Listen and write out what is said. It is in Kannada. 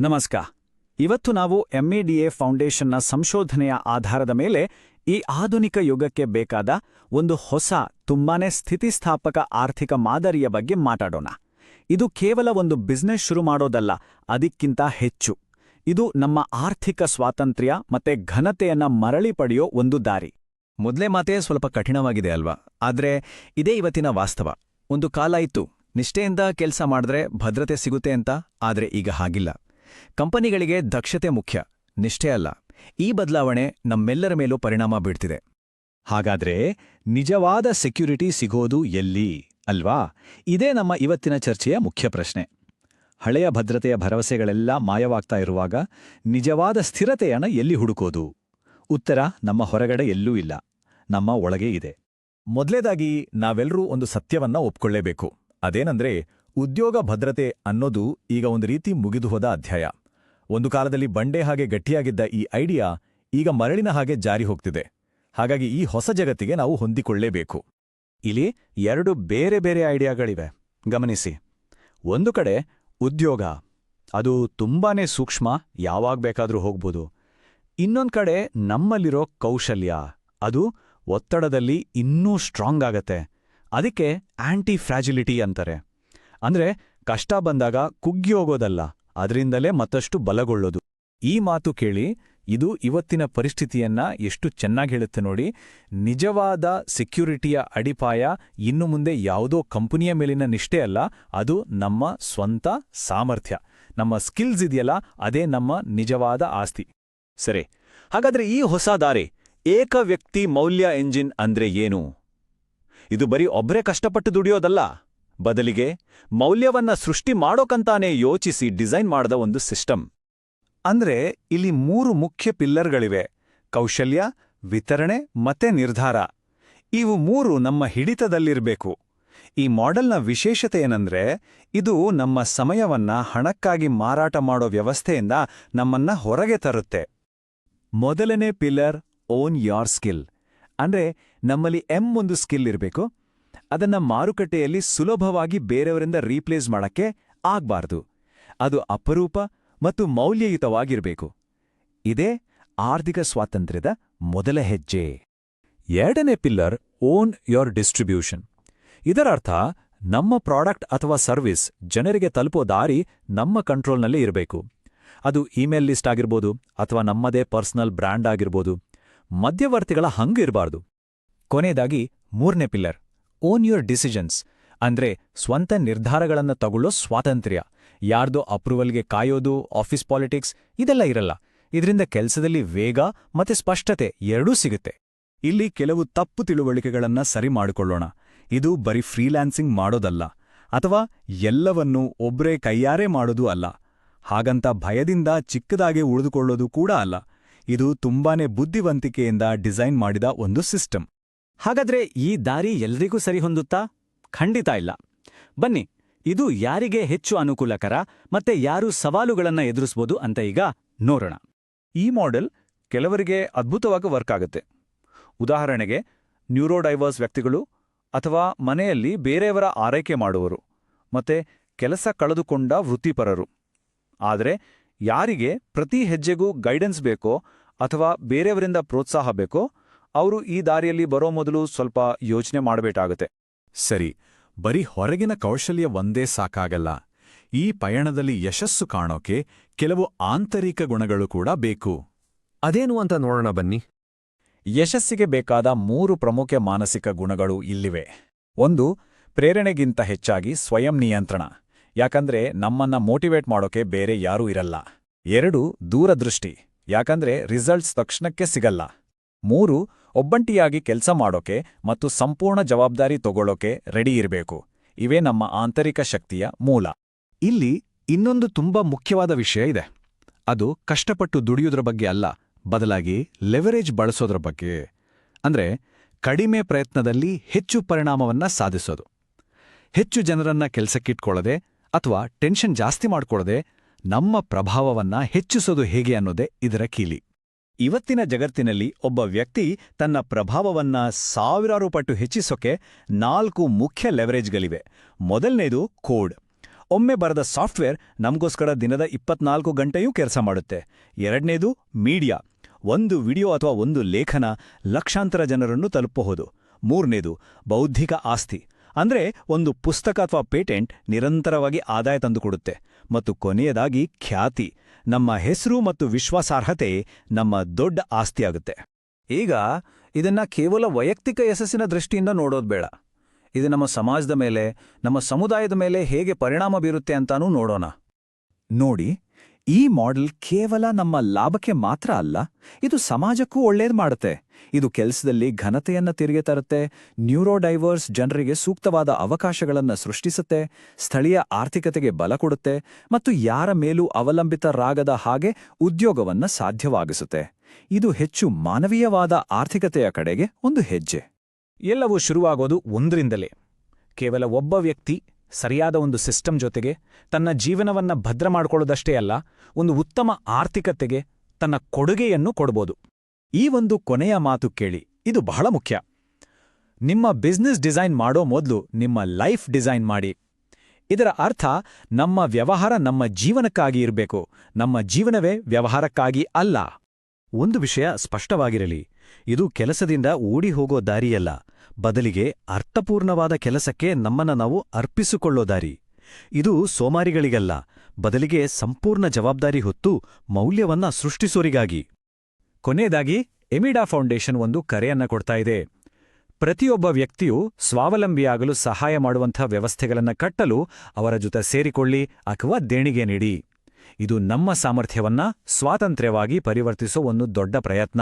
ನಮಸ್ಕಾರ. ಇವತ್ತು ನಾವು ಎಂಇಡಿಎ ಫೌಂಡೇಶನ್ನ ಸಂಶೋಧನೆಯ ಆಧಾರದ ಮೇಲೆ ಈ ಆಧುನಿಕ ಯುಗಕ್ಕೆ ಬೇಕಾದ ಒಂದು ಹೊಸ, ತುಂಬಾನೇ ಸ್ಥಿತಿಸ್ಥಾಪಕ ಆರ್ಥಿಕ ಮಾದರಿಯ ಬಗ್ಗೆ ಮಾತಾಡೋಣ. ಇದು ಕೇವಲ ಒಂದು ಬಿಸ್ನೆಸ್ ಶುರು ಮಾಡೋದಲ್ಲ, ಅದಕ್ಕಿಂತ ಹೆಚ್ಚು. ಇದು ನಮ್ಮ ಆರ್ಥಿಕ ಸ್ವಾತಂತ್ರ್ಯ ಮತ್ತೆ ಘನತೆಯನ್ನ ಮರಳಿ ಪಡೆಯೋ ಒಂದು ದಾರಿ. ಮೊದಲೇ ಮಾತೇ ಸ್ವಲ್ಪ ಕಠಿಣವಾಗಿದೆ ಅಲ್ವಾ? ಆದ್ರೆ ಇದೇ ಇವತ್ತಿನ ವಾಸ್ತವ. ಒಂದು ಕಾಲ ಇತ್ತು. ನಿಷ್ಠೆಯಿಂದ ಕೆಲಸ ಮಾಡಿದ್ರೆ ಭದ್ರತೆ ಸಿಗುತ್ತೆ ಅಂತ, ಆದ್ರೆ ಈಗ ಹಾಗಿಲ್ಲ. ಕಂಪನಿಗಳಿಗೆ ದಕ್ಷತೆ ಮುಖ್ಯ, ನಿಷ್ಠೆ ಅಲ್ಲ. ಈ ಬದಲಾವಣೆ ನಮ್ಮೆಲ್ಲರ ಮೇಲೂ ಪರಿಣಾಮ ಬೀಳ್ತಿದೆ ಹಾಗಾದ್ರೆ ನಿಜವಾದ ಸೆಕ್ಯುರಿಟಿ ಸಿಗೋದು ಎಲ್ಲಿ? ಅಲ್ವಾ? ಇದೇ ನಮ್ಮ ಇವತ್ತಿನ ಚರ್ಚೆಯ ಮುಖ್ಯ ಪ್ರಶ್ನೆ. ಹಳೆಯ ಭದ್ರತೆಯ ಭರವಸೆಗಳೆಲ್ಲ ಮಾಯವಾಗ್ತಾ ಇರುವಾಗ ನಿಜವಾದ ಸ್ಥಿರತೆಯನ್ನು ಎಲ್ಲಿ ಹುಡುಕೋದು? ಉತ್ತರ, ನಮ್ಮ ಹೊರಗಡೆ ಎಲ್ಲೂ ಇಲ್ಲ. ನಮ್ಮ ಒಳಗೆ ಇದೆ. ಮೊದಲೇದಾಗಿ ನಾವೆಲ್ಲರೂ ಒಂದು ಸತ್ಯವನ್ನ ಒಪ್ಕೊಳ್ಳೇಬೇಕು. ಅದೇನಂದ್ರೆ ಉದ್ಯೋಗ ಭದ್ರತೆ ಅನ್ನೋದು ಈಗ ಒಂದು ರೀತಿ ಮುಗಿದುಹೋದ ಅಧ್ಯಾಯ. ಒಂದು ಕಾಲದಲ್ಲಿ ಬಂಡೆ ಹಾಗೆ ಗಟ್ಟಿಯಾಗಿದ್ದ ಈ ಐಡಿಯಾ ಈಗ ಮರಳಿನ ಹಾಗೆ ಜಾರಿ ಹೋಗ್ತಿದೆ. ಹಾಗಾಗಿ ಈ ಹೊಸ ಜಗತ್ತಿಗೆ ನಾವು ಹೊಂದಿಕೊಳ್ಳೇಬೇಕು. ಇಲ್ಲಿ ಎರಡು ಬೇರೆ ಬೇರೆ ಐಡಿಯಾಗಳಿವೆ. ಗಮನಿಸಿ. ಒಂದು ಕಡೆ ಉದ್ಯೋಗ. ಅದು ತುಂಬಾನೇ ಸೂಕ್ಷ್ಮ, ಯಾವಾಗ ಬೇಕಾದರೂ ಹೋಗ್ಬೋದು. ಇನ್ನೊಂದು ಕಡೆ ನಮ್ಮಲ್ಲಿರೋ ಕೌಶಲ್ಯ. ಅದು ಒತ್ತಡದಲ್ಲಿ ಇನ್ನೂ ಸ್ಟ್ರಾಂಗ್ ಆಗತ್ತೆ. ಅದಕ್ಕೆ ಆಂಟಿ ಫ್ರಾಜಿಲಿಟಿ ಅಂತಾರೆ. ಅಂದ್ರೆ ಕಷ್ಟ ಬಂದಾಗ ಕುಗ್ಗಿ ಹೋಗೋದಲ್ಲ, ಅದರಿಂದಲೇ ಮತ್ತಷ್ಟು ಬಲಗೊಳ್ಳೋದು. ಈ ಮಾತು ಕೇಳಿ ಇದು ಇವತ್ತಿನ ಪರಿಸ್ಥಿತಿಯನ್ನ ಎಷ್ಟು ಚೆನ್ನಾಗಿ ಹೇಳುತ್ತೆ ನೋಡಿ, ನಿಜವಾದ ಸೆಕ್ಯೂರಿಟಿಯ ಅಡಿಪಾಯ ಇನ್ನು ಮುಂದೆ ಯಾವುದೋ ಕಂಪನಿಯ ಮೇಲಿನ ನಿಷ್ಠೆ ಅಲ್ಲ, ಅದು ನಮ್ಮ ಸ್ವಂತ ಸಾಮರ್ಥ್ಯ. ನಮ್ಮ ಸ್ಕಿಲ್ಸ್ ಇದೆಯಲ್ಲ, ಅದೇ ನಮ್ಮ ನಿಜವಾದ ಆಸ್ತಿ. ಸರಿ, ಹಾಗಾದ್ರೆ ಈ ಹೊಸ ದಾರಿ, ಏಕ ವ್ಯಕ್ತಿ ಮೌಲ್ಯ ಎಂಜಿನ್ ಅಂದ್ರೆ ಏನು? ಇದು ಬರೀ ಒಬ್ಬರೇ ಕಷ್ಟಪಟ್ಟು ದುಡಿಯೋದಲ್ಲ? ಬದಲಿಗೆ ಮೌಲ್ಯವನ್ನ ಸೃಷ್ಟಿ ಮಾಡೋಕಂತಾನೇ ಯೋಚಿಸಿ ಡಿಸೈನ್ ಮಾಡಿದ ಒಂದು ಸಿಸ್ಟಮ್. ಅಂದ್ರೆ ಇಲ್ಲಿ ಮೂರು ಮುಖ್ಯ ಪಿಲ್ಲರ್ಗಳಿವೆ. ಕೌಶಲ್ಯ, ವಿತರಣೆ ಮತ್ತೆ ನಿರ್ಧಾರ. ಇವು ಮೂರು ನಮ್ಮ ಹಿಡಿತದಲ್ಲಿರಬೇಕು. ಈ ಮಾಡೆಲ್ನ ವಿಶೇಷತೆ ಏನಂದ್ರೆ ಇದು ನಮ್ಮ ಸಮಯವನ್ನ ಹಣಕ್ಕಾಗಿ ಮಾರಾಟ ಮಾಡೋ ವ್ಯವಸ್ಥೆಯಿಂದ ನಮ್ಮನ್ನ ಹೊರಗೆ ತರುತ್ತೆ. ಮೊದಲನೇ ಪಿಲ್ಲರ್, ಓನ್ ಯಾರ್ ಸ್ಕಿಲ್. ಅಂದ್ರೆ ನಮ್ಮಲ್ಲಿ ಎಂ ಒಂದು ಸ್ಕಿಲ್ ಇರಬೇಕು. ಅದನ್ನ ಮಾರುಕಟ್ಟೆಯಲ್ಲಿ ಸುಲಭವಾಗಿ ಬೇರೆಯವರಿಂದ ರೀಪ್ಲೇಸ್ ಮಾಡಕ್ಕೆ ಆಗ್ಬಾರ್ದು. ಅದು ಅಪರೂಪ ಮತ್ತು ಮೌಲ್ಯಯುತವಾಗಿರಬೇಕು. ಇದೇ ಆರ್ಥಿಕ ಸ್ವಾತಂತ್ರ್ಯದ ಮೊದಲ ಹೆಜ್ಜೆ. ಎರಡನೇ ಪಿಲ್ಲರ್, ಓನ್ ಯೋರ್ ಡಿಸ್ಟ್ರಿಬ್ಯೂಷನ್. ಇದರರ್ಥ, ನಮ್ಮ ಪ್ರಾಡಕ್ಟ್ ಅಥವಾ ಸರ್ವಿಸ್ ಜನರಿಗೆ ತಲುಪೋ ದಾರಿ ನಮ್ಮ ಕಂಟ್ರೋಲ್ನಲ್ಲಿ ಇರಬೇಕು. ಅದು ಇಮೇಲ್ ಲಿಸ್ಟ್ ಆಗಿರ್ಬೋದು ಅಥವಾ ನಮ್ಮದೇ ಪರ್ಸನಲ್ ಬ್ರ್ಯಾಂಡ್ ಆಗಿರ್ಬೋದು. ಮಧ್ಯವರ್ತಿಗಳ ಹಂಗಿರಬಾರ್ದು ಕೊನೆಯದಾಗಿ ಮೂರನೇ ಪಿಲ್ಲರ್. Own your decisions. ಅಂದ್ರೆ ಸ್ವಂತ ನಿರ್ಧಾರಗಳನ್ನ ತಗೊಳ್ಳೋ ಸ್ವಾತಂತ್ರ್ಯ. ಯಾರ್ದೋ ಅಪ್ರೂವಲ್ಗೆ ಕಾಯೋದು, ಆಫೀಸ್ ಪಾಲಿಟಿಕ್ಸ್, ಇದೆಲ್ಲ ಇರಲ್ಲ. ಇದರಿಂದ ಕೆಲಸದಲ್ಲಿ ವೇಗ ಮತ್ತೆ ಸ್ಪಷ್ಟತೆ ಎರಡೂ ಸಿಗುತ್ತೆ. ಇಲ್ಲಿ ಕೆಲವು ತಪ್ಪು ತಿಳುವಳಿಕೆಗಳನ್ನ ಸರಿ ಮಾಡಿಕೊಳ್ಳೋಣ. ಇದು ಬರೀ ಫ್ರೀಲ್ಯಾನ್ಸಿಂಗ್ ಮಾಡೋದಲ್ಲ. ಅಥವಾ ಎಲ್ಲವನ್ನೂ ಒಬ್ರೇ ಕೈಯಾರೆ ಮಾಡೋದೂ ಅಲ್ಲ. ಹಾಗಂತ ಭಯದಿಂದ ಚಿಕ್ಕದಾಗೆ ಉಳಿದುಕೊಳ್ಳೋದು ಕೂಡ ಅಲ್ಲ. ಇದು ತುಂಬಾನೇ ಬುದ್ಧಿವಂತಿಕೆಯಿಂದ ಡಿಸೈನ್ ಮಾಡಿದ ಒಂದು ಸಿಸ್ಟಮ್. ಹಾಗಾದ್ರೆ ಈ ದಾರಿ ಎಲ್ರಿಗೂ ಸರಿ ಹೊಂದುತ್ತಾ ಖಂಡಿತ ಇಲ್ಲ. ಬನ್ನಿ, ಇದು ಯಾರಿಗೆ ಹೆಚ್ಚು ಅನುಕೂಲಕರ ಮತ್ತೆ ಯಾರು ಸವಾಲುಗಳನ್ನು ಎದುರಿಸ್ಬೋದು ಅಂತ ಈಗ ನೋಡೋಣ. ಈ ಮಾಡೆಲ್ ಕೆಲವರಿಗೆ ಅದ್ಭುತವಾಗಿ ವರ್ಕ್ ಆಗುತ್ತೆ. ಉದಾಹರಣೆಗೆ, ನ್ಯೂರೋಡೈವರ್ಸ್ ವ್ಯಕ್ತಿಗಳು ಅಥವಾ ಮನೆಯಲ್ಲಿ ಬೇರೆಯವರ ಆರೈಕೆ ಮಾಡುವರು ಮತ್ತೆ ಕೆಲಸ ಕಳೆದುಕೊಂಡ ವೃತ್ತಿಪರರು. ಆದರೆ ಯಾರಿಗೆ ಪ್ರತಿ ಹೆಜ್ಜೆಗೂ ಗೈಡೆನ್ಸ್ ಬೇಕೋ ಅಥವಾ ಬೇರೆಯವರಿಂದ ಪ್ರೋತ್ಸಾಹ ಬೇಕೋ ಅವರು ಈ ದಾರಿಯಲ್ಲಿ ಬರೋ ಮೊದಲು ಸ್ವಲ್ಪ ಯೋಚನೆ ಮಾಡಬೇಕಾಗತ್ತೆ. ಸರಿ ಬರೀ ಹೊರಗಿನ ಕೌಶಲ್ಯ ಒಂದೇ ಸಾಕಾಗಲ್ಲ. ಈ ಪಯಣದಲ್ಲಿ ಯಶಸ್ಸು ಕಾಣೋಕೆ ಕೆಲವು ಆಂತರಿಕ ಗುಣಗಳು ಕೂಡ ಬೇಕು. ಅದೇನು ಅಂತ ನೋಡೋಣ ಬನ್ನಿ. ಯಶಸ್ಸಿಗೆ ಬೇಕಾದ ಮೂರು ಪ್ರಮುಖ ಮಾನಸಿಕ ಗುಣಗಳು ಇಲ್ಲಿವೆ. ಒಂದು ಪ್ರೇರಣೆಗಿಂತ ಹೆಚ್ಚಾಗಿ ಸ್ವಯಂ ನಿಯಂತ್ರಣ. ಯಾಕಂದ್ರೆ ನಮ್ಮನ್ನ ಮೋಟಿವೇಟ್ ಮಾಡೋಕೆ ಬೇರೆ ಯಾರೂ ಇರಲ್ಲ. ಎರಡು ದೂರದೃಷ್ಟಿ. ಯಾಕಂದ್ರೆ ರಿಸಲ್ಟ್ಸ್ ತಕ್ಷಣಕ್ಕೆ ಸಿಗಲ್ಲ. ಮೂರು ಒಬ್ಬಂಟಿಯಾಗಿ ಕೆಲಸ ಮಾಡೋಕೆ ಮತ್ತು ಸಂಪೂರ್ಣ ಜವಾಬ್ದಾರಿ ತಗೊಳ್ಳೋಕೆ ರೆಡಿ ಇರಬೇಕು. ಇವೇ ನಮ್ಮ ಆಂತರಿಕ ಶಕ್ತಿಯ ಮೂಲ. ಇಲ್ಲಿ ಇನ್ನೊಂದು ತುಂಬಾ ಮುಖ್ಯವಾದ ವಿಷಯ ಇದೆ. ಅದು ಕಷ್ಟಪಟ್ಟು ದುಡಿಯೋದ್ರ ಬಗ್ಗೆ ಅಲ್ಲ, ಬದಲಾಗಿ ಲೆವರೇಜ್ ಬಳಸೋದ್ರ ಬಗ್ಗೆ. ಅಂದ್ರೆ ಕಡಿಮೆ ಪ್ರಯತ್ನದಲ್ಲಿ ಹೆಚ್ಚು ಪರಿಣಾಮವನ್ನ ಸಾಧಿಸೋದು. ಹೆಚ್ಚು ಜನರನ್ನ ಕೆಲಸಕ್ಕಿಟ್ಕೊಳ್ಳದೆ ಅಥವಾ ಟೆನ್ಷನ್ ಜಾಸ್ತಿ ಮಾಡ್ಕೊಳ್ಳದೆ ನಮ್ಮ ಪ್ರಭಾವವನ್ನ ಹೆಚ್ಚಿಸೋದು ಹೇಗೆ ಅನ್ನೋದೇ ಇದರ ಕೀಲಿ. ಇವತ್ತಿನ ಜಗತ್ತಿನಲ್ಲಿ ಒಬ್ಬ ವ್ಯಕ್ತಿ ತನ್ನ ಪ್ರಭಾವವನ್ನ ಸಾವಿರಾರು ಪಟ್ಟು ಹೆಚ್ಚಿಸೋಕೆ ನಾಲ್ಕು ಮುಖ್ಯ ಲೆವರೇಜ್ಗಳಿವೆ. ಮೊದಲನೇದು ಕೋಡ್. ಒಮ್ಮೆ ಬರೆದ ಸಾಫ್ಟ್ವೇರ್ ನಮಗೋಸ್ಕರ ದಿನದ ಇಪ್ಪತ್ನಾಲ್ಕು ಗಂಟೆಯೂ ಕೆಲಸ ಮಾಡುತ್ತೆ. ಎರಡನೇದು ಮೀಡಿಯಾ. ಒಂದು ವಿಡಿಯೋ ಅಥವಾ ಒಂದು ಲೇಖನ ಲಕ್ಷಾಂತರ ಜನರನ್ನು ತಲುಪಬಹುದು. ಮೂರನೇದು ಬೌದ್ಧಿಕ ಆಸ್ತಿ. ಅಂದ್ರೆ ಒಂದು ಪುಸ್ತಕ ಅಥವಾ ಪೇಟೆಂಟ್ ನಿರಂತರವಾಗಿ ಆದಾಯ ತಂದುಕೊಡುತ್ತೆ. ಮತ್ತು ಕೊನೆಯದಾಗಿ ಖ್ಯಾತಿ. ನಮ್ಮ ಹೆಸರು ಮತ್ತು ವಿಶ್ವಾಸಾರ್ಹತೆ ನಮ್ಮ ದೊಡ್ಡ ಆಸ್ತಿಯಾಗುತ್ತೆ. ಈಗ ಇದನ್ನ ಕೇವಲ ವೈಯಕ್ತಿಕ ಯಶಸ್ಸಿನ ದೃಷ್ಟಿಯಿಂದ ನೋಡೋದು ಬೇಡ. ಇದು ನಮ್ಮ ಸಮಾಜದ ಮೇಲೆ, ನಮ್ಮ ಸಮುದಾಯದ ಮೇಲೆ ಹೇಗೆ ಪರಿಣಾಮ ಬೀರುತ್ತೆ ಅಂತಾನೂ ನೋಡೋಣ. ನೋಡಿ ಈ ಮಾಡೆಲ್ ಕೇವಲ ನಮ್ಮ ಲಾಭಕ್ಕೆ ಮಾತ್ರ ಅಲ್ಲ, ಇದು ಸಮಾಜಕ್ಕೂ ಒಳ್ಳೇದು ಮಾಡುತ್ತೆ. ಇದು ಕೆಲಸದಲ್ಲಿ ಘನತೆಯನ್ನ ತಿರುಗಿ ತರುತ್ತೆ ನ್ಯೂರೋಡೈವರ್ಸ್ ಜನರಿಗೆ ಸೂಕ್ತವಾದ ಅವಕಾಶಗಳನ್ನು ಸೃಷ್ಟಿಸುತ್ತೆ, ಸ್ಥಳೀಯ ಆರ್ಥಿಕತೆಗೆ ಬಲ ಕೊಡುತ್ತೆ ಮತ್ತು ಯಾರ ಮೇಲೂ ಅವಲಂಬಿತರಾಗದ ಹಾಗೆ ಉದ್ಯೋಗವನ್ನು ಸಾಧ್ಯವಾಗಿಸುತ್ತೆ. ಇದು ಹೆಚ್ಚು ಮಾನವೀಯವಾದ ಆರ್ಥಿಕತೆಯ ಕಡೆಗೆ ಒಂದು ಹೆಜ್ಜೆ. ಎಲ್ಲವೂ ಶುರುವಾಗೋದು ಒಂದರಿಂದಲೇ. ಕೇವಲ ಒಬ್ಬ ವ್ಯಕ್ತಿ ಸರಿಯಾದ ಒಂದು ಸಿಸ್ಟಮ್ ಜೊತೆಗೆ ತನ್ನ ಜೀವನವನ್ನ ಭದ್ರ ಮಾಡಿಕೊಳ್ಳೋದಷ್ಟೇ ಅಲ್ಲ, ಒಂದು ಉತ್ತಮ ಆರ್ಥಿಕತೆಗೆ ತನ್ನ ಕೊಡುಗೆಯನ್ನು ಕೊಡ್ಬೋದು. ಈ ಒಂದು ಕೊನೆಯ ಮಾತು ಕೇಳಿ, ಇದು ಬಹಳ ಮುಖ್ಯ. ನಿಮ್ಮ ಬಿಸ್ನೆಸ್ ಡಿಸೈನ್ ಮಾಡೋ ಮೊದಲು ನಿಮ್ಮ ಲೈಫ್ ಡಿಸೈನ್ ಮಾಡಿ. ಇದರ ಅರ್ಥ, ನಮ್ಮ ವ್ಯವಹಾರ ನಮ್ಮ ಜೀವನಕ್ಕಾಗಿ ಇರಬೇಕು, ನಮ್ಮ ಜೀವನವೇ ವ್ಯವಹಾರಕ್ಕಾಗಿ ಅಲ್ಲ. ಒಂದು ವಿಷಯ ಸ್ಪಷ್ಟವಾಗಿರಲಿ, ಇದು ಕೆಲಸದಿಂದ ಓಡಿ ಹೋಗೋ ದಾರಿಯಲ್ಲ. ಬದಲಿಗೆ ಅರ್ಥಪೂರ್ಣವಾದ ಕೆಲಸಕ್ಕೆ ನಮ್ಮನ್ನ ನಾವು ಅರ್ಪಿಸಿಕೊಳ್ಳೋ ದಾರಿ ಇದು ಸೋಮಾರಿಗಳಿಗಲ್ಲ, ಬದಲಿಗೆ ಸಂಪೂರ್ಣ ಜವಾಬ್ದಾರಿ ಹೊತ್ತು ಮೌಲ್ಯವನ್ನ ಸೃಷ್ಟಿಸೋರಿಗಾಗಿ. ಕೊನೆಯದಾಗಿ, ಎಮಿಡಾ ಫೌಂಡೇಶನ್ ಒಂದು ಕರೆಯನ್ನ ಕೊಡ್ತಾ ಇದೆ. ಪ್ರತಿಯೊಬ್ಬ ವ್ಯಕ್ತಿಯು ಸ್ವಾವಲಂಬಿಯಾಗಲು ಸಹಾಯ ಮಾಡುವಂಥ ವ್ಯವಸ್ಥೆಗಳನ್ನ ಕಟ್ಟಲು ಅವರ ಜೊತೆ ಸೇರಿಕೊಳ್ಳಿ ಅಥವಾ ದೇಣಿಗೆ ನೀಡಿ. ಇದು ನಮ್ಮ ಸಾಮರ್ಥ್ಯವನ್ನ ಸ್ವಾತಂತ್ರ್ಯವಾಗಿ ಪರಿವರ್ತಿಸೋ ಒಂದು ದೊಡ್ಡ ಪ್ರಯತ್ನ.